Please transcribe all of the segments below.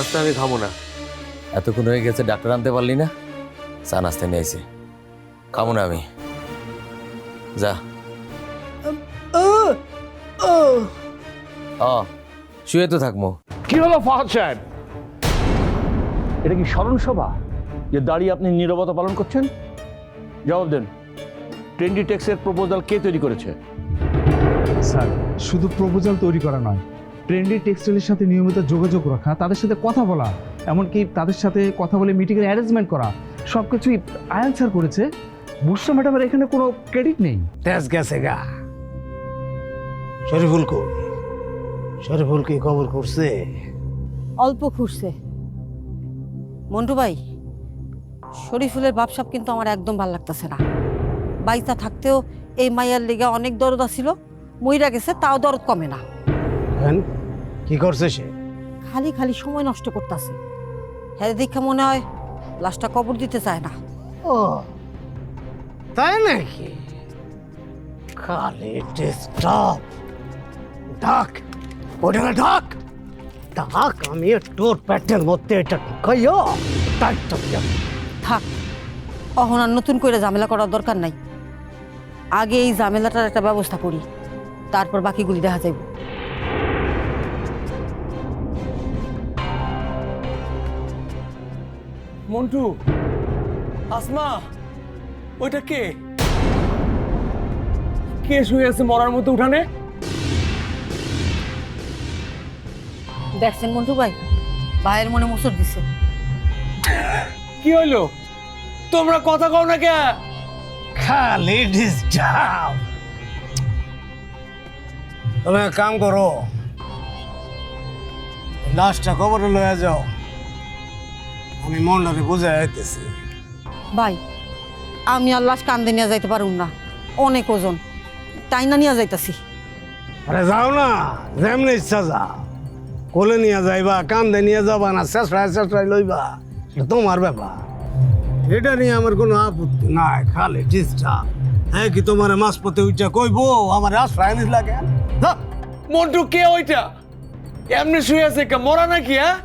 নাস্তা আমি খাব না। এতক্ষণ হয়ে গেছে ডাক্তার আনতে পারলি না? চা নাস্তা নিয়ে আইসি খাব না আমি। যা। ও শুয়ে তো থাকব। কি হলো ফাহাদ সাহেব? এটা কি স্মরণ সভা? যে দাঁড়িয়ে আপনি নীরবতা পালন করছেন? জবাব দেন। ট্রেন্ডি টেক্সের প্রপোজাল কে তৈরি করেছে? স্যার শুধু প্রপোজাল তৈরি করা নয় ট্রেন্ডি টেক্সটাইলের সাথে নিয়মিত যোগাযোগ রাখা তাদের সাথে কথা বলা এমনকি তাদের সাথে কথা বলে মিটিংয়ের অ্যারেঞ্জমেন্ট করা সব কিছুই আয়ান স্যার করেছে। বুসরা ম্যাডামের এখানে কোনো ক্রেডিট নেই। তেজ গেছে গা। শরীফুল কো শরীফুল কি খবর করছে অল্প খুঁড়ছে মন্টু ভাই শরীফুলের ভাবসাব কিন্তু আমার একদম ভালো লাগতেছে না। বাইচা থাকতেও এই মাইয়ার লেগে অনেক দরদ ছিল মইরা গেছে তাও দরদ কমে না। হ্যাঁ? কি করছে সে? খালি খালি সময় নষ্ট করতেছে। হ্যাঁ দেখে মনে হয় লাশটা কবর দিতে চায় না। ও তাই নাকি? খালি ডিস্টার্ব ডাক ওটা ডাক ডাক আমি তোর পেটের মধ্যে এটা ঢুকাইও টাইটটা দিয়া থাক অহন আর নতুন করে ঝামেলা করার দরকার নাই। আগে এই ঝামেলাটার একটা ব্যবস্থা করি তারপর বাকিগুলি দেখা যাইব। মন্টু আসমা ওইটা কে? কে শুয়ে আছে মরার মতো উঠানে? দেখছেন মন্টু ভাই? ভাইয়ের মনে মুসর দিছে। কি হইল? তোমরা কথা কও না কে? খালি ডিস্টার্ব তুমি কাম করো লাশটা কবরে লয়ে যাও। আমি মন্ডলে বুঝে আইতেছি। ভাই আমি আর লাশ কান্দে নিয়ে যাইতে পারুম না। অনেক ওজন। তাই না নিয়ে যাইতাছি? আরে যাও না যেমনি ইচ্ছা যাও কোলে নিয়ে যাইবা কান্দে নিয়ে যাবা না চেষ্টায় চেষ্টায় লইবা। এটা তোমার ব্যাপার। এটা নিয়ে আমার কোনো আপত্তি নাই খালি ডিস্টার্ব হ্যাঁ কি তোমার মাঝপথে উঠা কইবো? আমার আশ্রয় নিস লাগে যা। মন্টু কে ওইটা? এমনি শুয়ে আছে কে? মরা নাকি হ্যাঁ?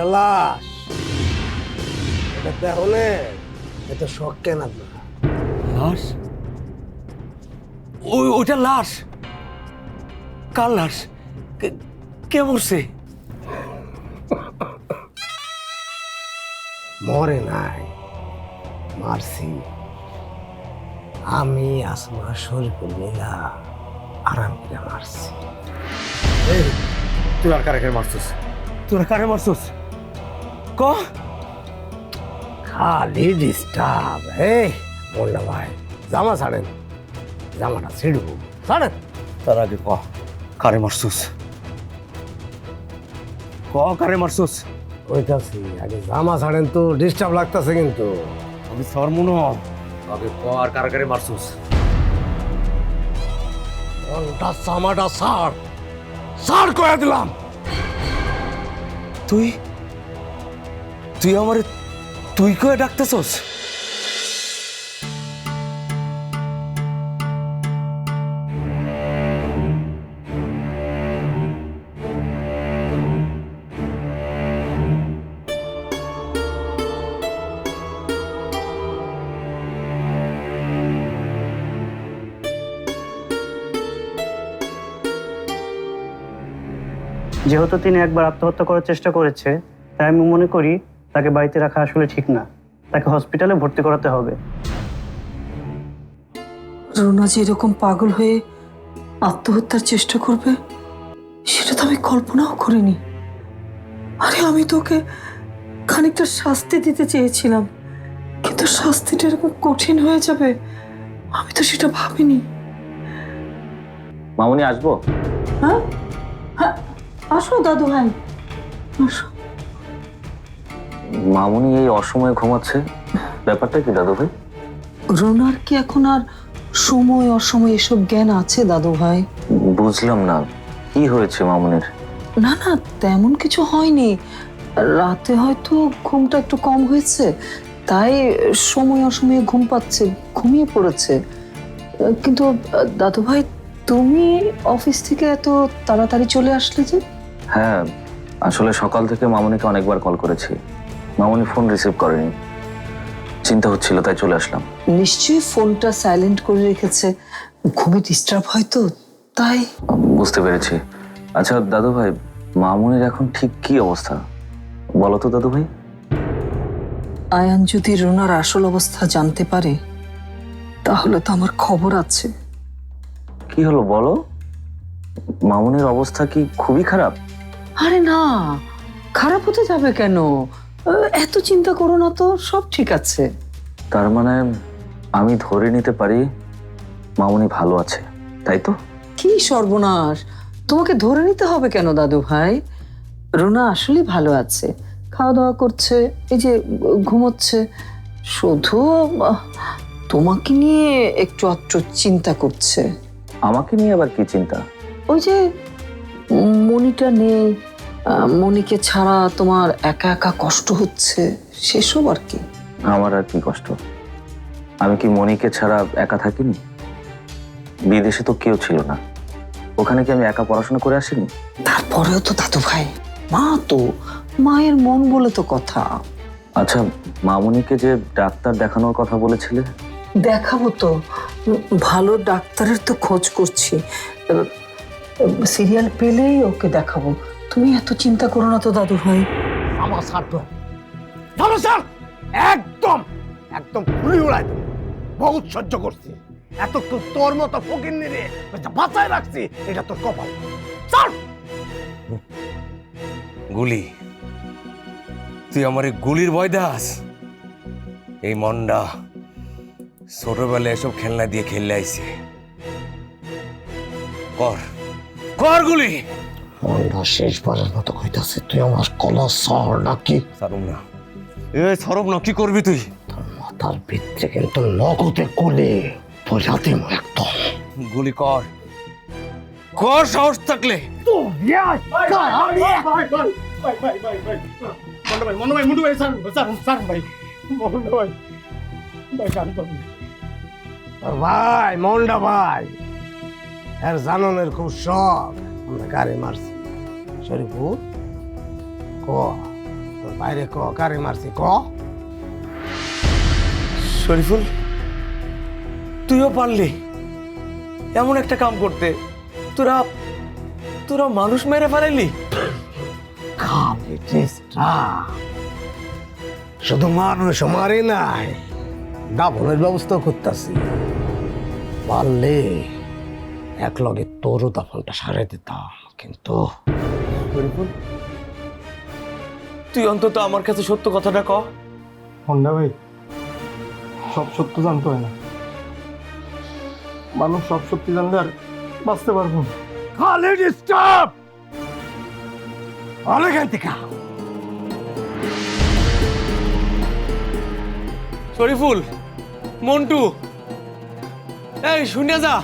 এটা লাশ এটা তাহলে এটা শখ কেন আপনার লাশ ওই ওইটা লাশ কার লাশ কে- কে মরছে মরে নাই মারছি আমি আসমা শরীফুল মিলা আরাম করে মারছি তুই আর কারে কারে মারছিস তুই আর কারে মারছিস ক খালি ডিস্টার্ব এই মোল্লা ভাই, জামা ছাড়েন। জামাটা ছিড়বো। ছাড়েন। তার আগে ক, কারে মারছিস? ক, কারে মারছিস? ওইটাছি আগে জামা ছাড়েন তো ডিস্টার্ব লাগতেছে কিন্তু। আমি সরমুন আগে ক আর কারে কারে মারছিস? ওটা জামাটা ছাড়। ছাড় করে দিলাম। তুই? তুই আমারে তুই কয়ে ডাকতেছস? যেহেতু তিনি একবার আত্মহত্যা করার চেষ্টা করেছে, তাই আমি মনে করি তাকে বাড়িতে রাখা আসলে ঠিক না। তাকে হসপিটালে ভর্তি করাতে হবে। রুনা যে এরকম পাগল হয়ে আত্মহত্যার চেষ্টা করবে সেটা তো আমি কল্পনাও করিনি। আরে আমি তোকে খানিকটা শাস্তি দিতে চেয়েছিলাম কিন্তু শাস্তিটা এরকম কঠিন হয়ে যাবে আমি তো সেটা ভাবিনি। মামুনি আসব? হ্যাঁ? হ্যাঁ আসো দাদু ভাই আসো। মামুনি এই অসময়ে ঘুমাচ্ছে? ব্যাপারটা কি দাদু ভাই? রোনার কি এখন আর সময় অসময় এসব জ্ঞান আছে দাদু ভাই? বুঝলাম না। কি হয়েছে মামুনির? না না তেমন কিছু হয়নি। রাতে হয়তো ঘুমটা একটু কম হয়েছে তাই সময় অসময়ে ঘুম পাচ্ছে ঘুমিয়ে পড়েছে। কিন্তু দাদু ভাই তুমি অফিস থেকে এত তাড়াতাড়ি চলে আসলে যে? হ্যাঁ আসলে সকাল থেকে মামুনিকে অনেকবার কল করেছি। মামুনি ফোন রিসিভ করেনি। চিন্তা হচ্ছিল তাই চলে আসলাম। নিশ্চয়ই ফোনটা সাইলেন্ট করে রেখেছে। ঘুমে ডিস্টার্ব হয় তো তাই? বুঝতে পেরেছি। আচ্ছা দাদু ভাই মামুনির এখন ঠিক কি অবস্থা? বলো তো দাদু ভাই আয়ান যদি রোনার আসল অবস্থা জানতে পারে তাহলে তো আমার খবর আছে। কি হলো বলো? মামুনির অবস্থা কি খুবই খারাপ? আরে না খারাপ হতে যাবে কেন? এত চিন্তা করো না তো সব ঠিক আছে। তার মানে আমি ধরে নিতে পারি মামনি ভালো আছে তাই তো? কি সর্বনাশ! তোমাকে ধরে নিতে হবে কেন দাদু ভাই? রোনা আসলে ভালো আছে। খাওয়া দাওয়া করছে এই যে ঘুমোচ্ছে। শুধু তোমাকে নিয়ে একটু আত্র চিন্তা করছে। আমাকে নিয়ে আবার কি চিন্তা? ওই যে মনিটা নেই মনিকে ছাড়া তোমার একা একা কষ্ট হচ্ছে সেসব আর কি? আমার আর কি কষ্ট? আমি কি মনিকে ছাড়া একা থাকিনি? বিদেশে তো কেউ ছিল না। ওখানে কি আমি একা পড়াশোনা করে আসিনি? তারপরেও তো দাদু ভাই মা তো মায়ের মন বলে তো কথা। আচ্ছা মামুনিকে যে ডাক্তার দেখানোর কথা বলেছিলে? দেখাবো তো। ভালো ডাক্তারের তো খোঁজ করছি। সিরিয়াল পেলেই ওকে দেখাবো। তুমি এত চিন্তা করো না তো দাদু ভাই। আমার স্যার তো। চলো স্যার! একদম একদম খুলি উড়াই দেবো। বহুত সহ্য করছি। এত তো তোর মতো ফকির নিরে বাঁচায় রাখছি এটা তোর কপাল। স্যার! গুলি তুই আমার এই গুলির ভয় দাস এই মন্ডা ছোটবেলায় এসব খেলনা দিয়ে খেললে আইছে কর কর গুলি! মনটা শেষবারের মতো কইতাছে তুই আমার কলা শহর নাকি? সারুম না। এ সরব না কি করবি তুই? মাথার ভিতরে কিন্তু নগদে কোলে বোঝাতে একদম। গুলি কর। কর সাহস থাকলে। ভাই মন্ডা ভাই এর জাননের খুব শখ। আমরা গাড়ি মারছি। শরীফুর ক? তোর বাইরে ক? গাড়ি মারছি? ক? শরীফুল তুইও পারলি। এমন একটা কাম করতে। তোরা তোরা মানুষ মেরে ফেলাইলি। খালি চেষ্টা। শুধু মানুষ মারি নাই দাফনের ব্যবস্থা করতেছি। পারলে এক লগে তোরও দাফনটা সারে দিতাম কিন্তু শরীফুল তুই অন্তত আমার কাছে সত্য কথাটা ক। হন্ডা ভাই সব সত্য জানতে হয় না। মানুষ সব সত্যি জানলে আর বাঁচতে পারব না। খালি ডিস্টার্ব অনেক থেকে শরীফুল মন্টু এই শুনে যা।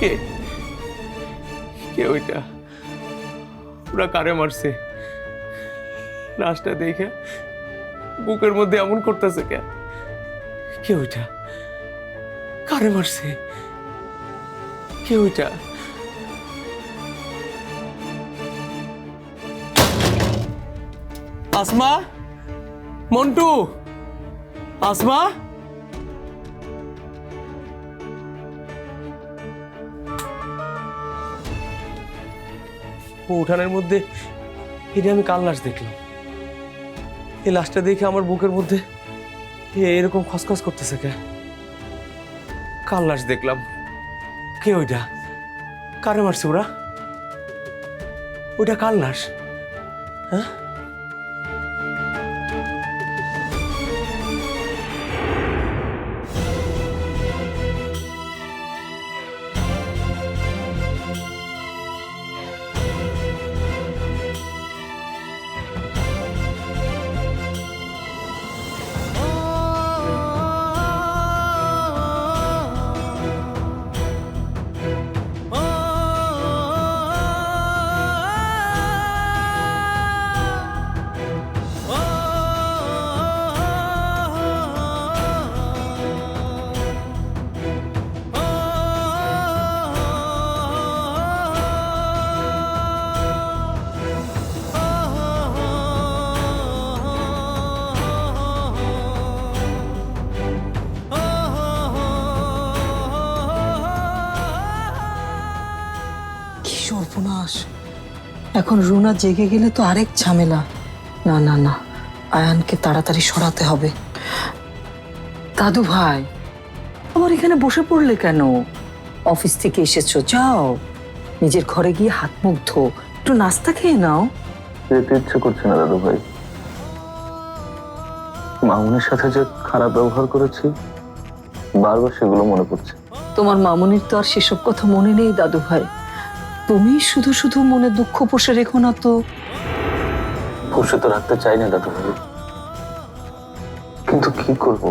কে? কে ওইটা ওরা কারে মারছে লাশটা দেখে বুকের মধ্যে এমন করতেছে কে কে ওইটা কারে মারছে কে ওইটা আসমা মন্টু আসমা ও উঠানের মধ্যে, এটা আমি কাল লাশ দেখলাম। এই লাশটা দেখে আমার বুকের মধ্যে এরকম খসখস করতেছে কে? কাল লাশ দেখলাম। কে ওইটা? কারে মারছে ওরা? ওইটা কাল লাশ? হ্যাঁ? এখন রুনা জেগে গেলে তো আরেক ঝামেলা। না না না আয়ানকে তাড়াতাড়ি সরাতে হবে। দাদু ভাই আবার এখানে বসে পড়লে কেন? অফিস থেকে এসেছ যাও। নিজের ঘরে গিয়ে হাত মুখ ধো। একটু নাস্তা খেয়ে নাও। যেতে ইচ্ছে করছে না দাদু ভাই। মামুনের সাথে যে খারাপ ব্যবহার করেছি বারবার সেগুলো মনে পড়ছে। তোমার মামুনির তো আর সেসব কথা মনে নেই দাদু ভাই। তুমি শুধু শুধু মনে দুঃখ পোষে রেখো না তো। বসে তো রাখতে চাই না দাদু কিন্তু কি করব?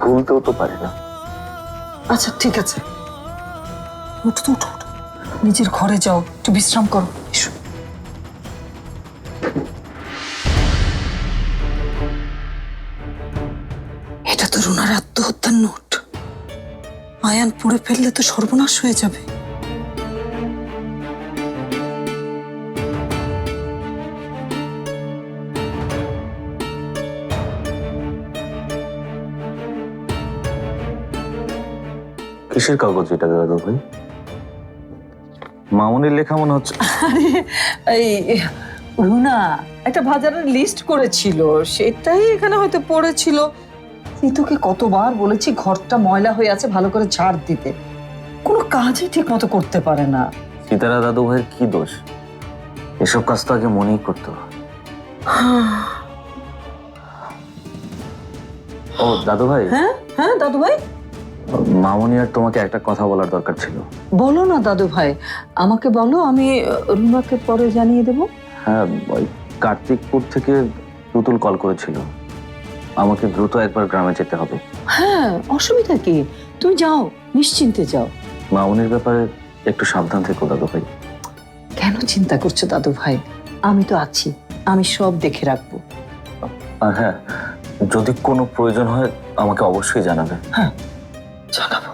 ভুলতেও তো পারি না। আচ্ছা ঠিক আছে। উঠো উঠো। নিজের ঘরে যাও একটু বিশ্রাম করো এসো। এটা তো রুনার আত্মহত্যার নোট। আয়ান পড়ে ফেললে তো সর্বনাশ হয়ে যাবে। কিসের কাগজ এটা দাদু ভাই? মামুনের লেখা মনে হচ্ছে। আরে এই রুনা একটা বাজারের লিস্ট করেছিল। সেটাই এখানে হয়তো পড়েছিল। তোকে কতবার বলেছি ঘরটা ময়লা হয়ে আছে ভালো করে ঝাড় দিতে। কোনো কাজই ঠিক মতো করতে পারে না। সীতারা দাদু ভাইয়ের কি দোষ? এসব কাজ তো আগে মনেই করতো ও দাদু ভাই? হ্যাঁ হ্যাঁ দাদু ভাই? মামুনি আর তোমাকে একটা কথা বলার দরকার ছিল। বলো না দাদু ভাই আমাকে বলো আমি রুমাকে পরে জানিয়ে দেব। হ্যাঁ ওই কার্তিকপুর থেকে পুতুল কল করেছিল। আমাকে দ্রুত একবার গ্রামে যেতে হবে। হ্যাঁ অসুবিধা কি? তুমি যাও নিশ্চিন্তে যাও। মামনির ব্যাপারে একটু সাবধান থেকো দাদু ভাই। কেন চিন্তা করছ দাদু ভাই? আমি তো আছি আমি সব দেখে রাখব। আর হ্যাঁ যদি কোনো প্রয়োজন হয় আমাকে অবশ্যই জানাবে। জানাব।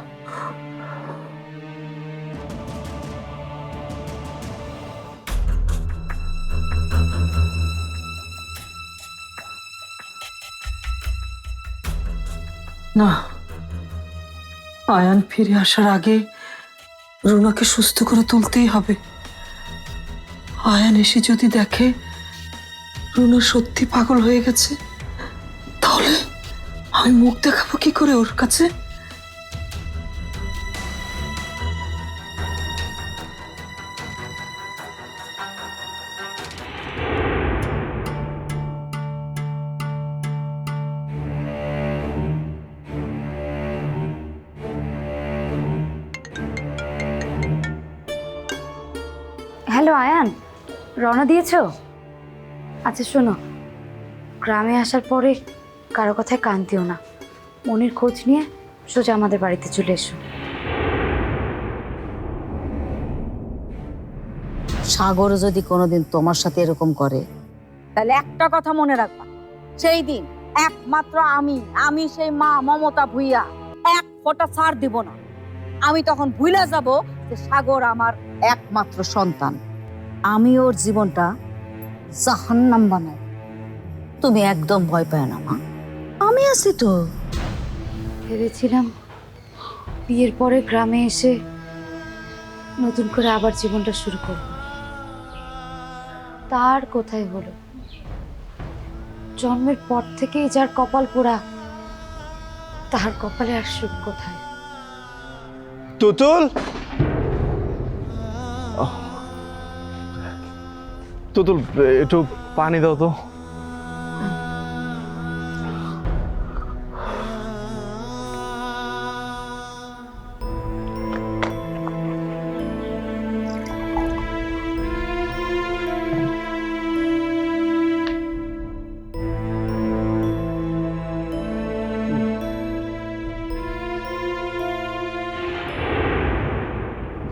না, আয়ান ফিরে আসার আগে রুনাকে সুস্থ করে তুলতেই হবে। আয়ান এসে যদি দেখে রুনা সত্যি পাগল হয়ে গেছে, তাহলে আমি মুখ দেখাবো কি করে ওর কাছে? রওনা দিয়েছ? আচ্ছা শোনো। গ্রামে আসার পরে কারও কথায় কান দিও না। মনির খোঁজ নিয়ে সোজা আমাদের বাড়িতে চলে এসো। সাগর যদি কোনোদিন তোমার সাথে এরকম করে, তাহলে একটা কথা মনে রাখবা। সেই দিন একমাত্র আমি আমি সেই মা মমতা ভুইয়া এক ফোঁটা ছাড় দিব না। আমি তখন ভুলে যাব যে সাগর আমার একমাত্র সন্তান। আমি ওর জীবনটা জাহান্নাম বানাই। তুমি একদম ভয় পায় না মা। আমি আছি তো। ভেবেছিলাম বিয়ের পরে গ্রামে এসে নতুন করে আবার জীবনটা শুরু করব। তার কোথায় হলো? জন্মের পর থেকেই যার কপাল পোড়া তাহার কপালে আর সুখ কোথায়? তুতুল! তুতুল একটু পানি দাও তো।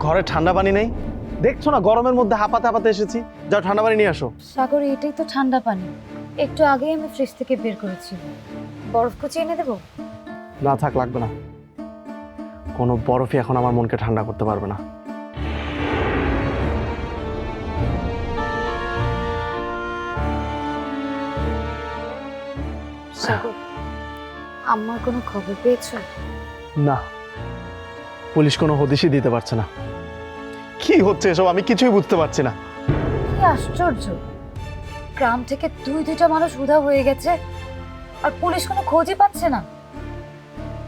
ঘরে ঠান্ডা পানি নেই? দেখছ না গরমের মধ্যে হাঁপাতে হাঁপাতে এসেছি। যাও ঠান্ডা পানি নিয়ে আসো। সাগর এটাই তো ঠান্ডা পানি। একটু আগেই আমি ফ্রিজ থেকে বের করেছি। বরফ কুচি এনে দেবো? না থাক লাগবে না। কোনো বরফই এখন আমার মনকে ঠান্ডা করতে পারবে না। সাগর আমার কোনো খবর পেয়েছ? না পুলিশ কোনো হদিশই দিতে পারছে না। কি হচ্ছে এসব? আমি কিছুই বুঝতে পারছি না। কি আশ্চর্য। গ্রাম থেকে দুই দুইটা মানুষ উধা হয়ে গেছে আর পুলিশ কোনো খোঁজই পাচ্ছে না।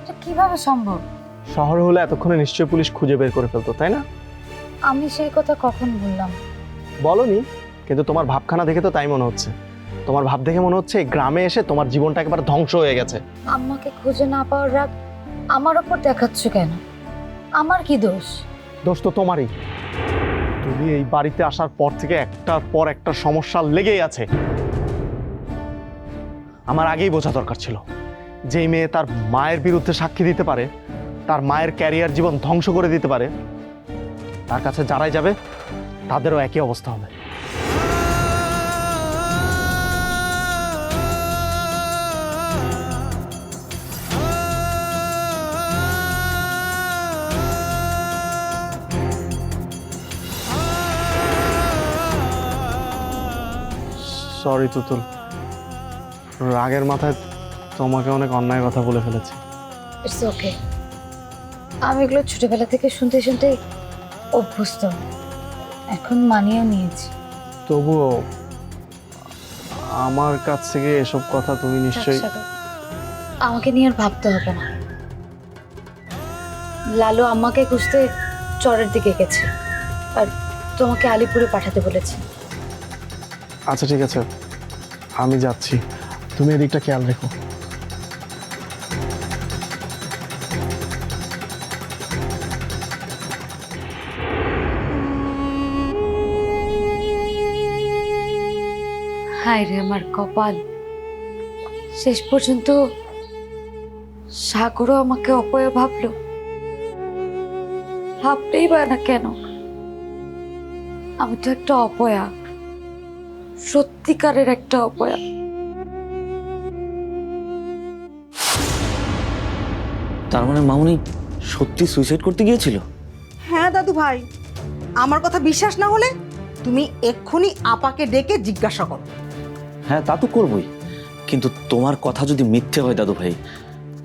এটা কীভাবে সম্ভব? শহর হলে এতক্ষণে নিশ্চয়ই পুলিশ খুঁজে বের করে ফেলতো তাই না? আমি সেই কথা কখন বললাম? বলনি কিন্তু তোমার ভাবখানা দেখে তো তাই মনে হচ্ছে। তোমার ভাব দেখে মনে হচ্ছে এই গ্রামে এসে তোমার জীবনটা একেবারে ধ্বংস হয়ে গেছে। আম্মাকে খুঁজে না পাওয়ার রাগ আমার ওপর দেখাচ্ছ কেন? আমার কি দোষ? দোষ তো তোমারই। তুমি এই বাড়িতে আসার পর থেকে একটার পর একটা সমস্যা লেগেই আছে। আমার আগেই বোঝা দরকার ছিল। যেই মেয়ে তার মায়ের বিরুদ্ধে সাক্ষী দিতে পারে, তার মায়ের ক্যারিয়ার জীবন ধ্বংস করে দিতে পারে, তার কাছে যারাই যাবে, তাদেরও একই অবস্থা হবে। সরি তুতুল রাগের মাথায় তোমাকে অনেক অন্যায় কথা বলে ফেলেছি। ইটস ওকে আমি এগুলো ছোটবেলা থেকে শুনতে শুনতে অভ্যস্ত। এখন মানিয়েও নিয়েছি। তবুও আমার কাছ থেকে এসব কথা তুমি নিশ্চয়ই আমাকে নিয়ে আর ভাবতে হবে না। লালু আম্মাকে খুঁজতে চরের দিকে গেছে। আর তোমাকে আলিপুরে পাঠাতে বলেছে। আচ্ছা ঠিক আছে। আমি যাচ্ছি। তুমি এদিকটা খেয়াল রেখো। হায় রে আমার কপাল। শেষ পর্যন্ত সাগরও আমাকে অপয়া ভাবলো। ভাবতেই পারে না কেন। আমি তো একটা অপয়া। সত্যিকারের একটা অপয়া। তার মানে মামুনি সত্যি সুইসাইড করতে গিয়েছিল? হ্যাঁ দাদু ভাই। আমার কথা বিশ্বাস না হলে তুমি এক্ষুনি আপাকে ডেকে জিজ্ঞাসা করো। হ্যাঁ তা তো করবই। কিন্তু তোমার কথা যদি মিথ্যে হয় দাদু ভাই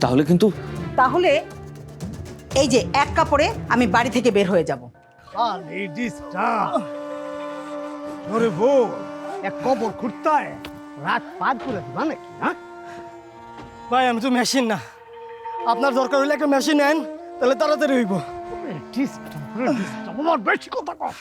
তাহলে কিন্তু তাহলে এই যে এক কাপড়ে আমি বাড়ি থেকে বের হয়ে যাব। খালি ডিস্টার্ব ওরে বউ। এক কবর খুঁড়তে হয় রাত পার করে দিবা নাকি হ্যাঁ? ভাই আমি তো মেশিন না। আপনার দরকার হলে একটা মেশিন নেন তাহলে তাড়াতাড়ি হইব। আমার বেশি কথা কম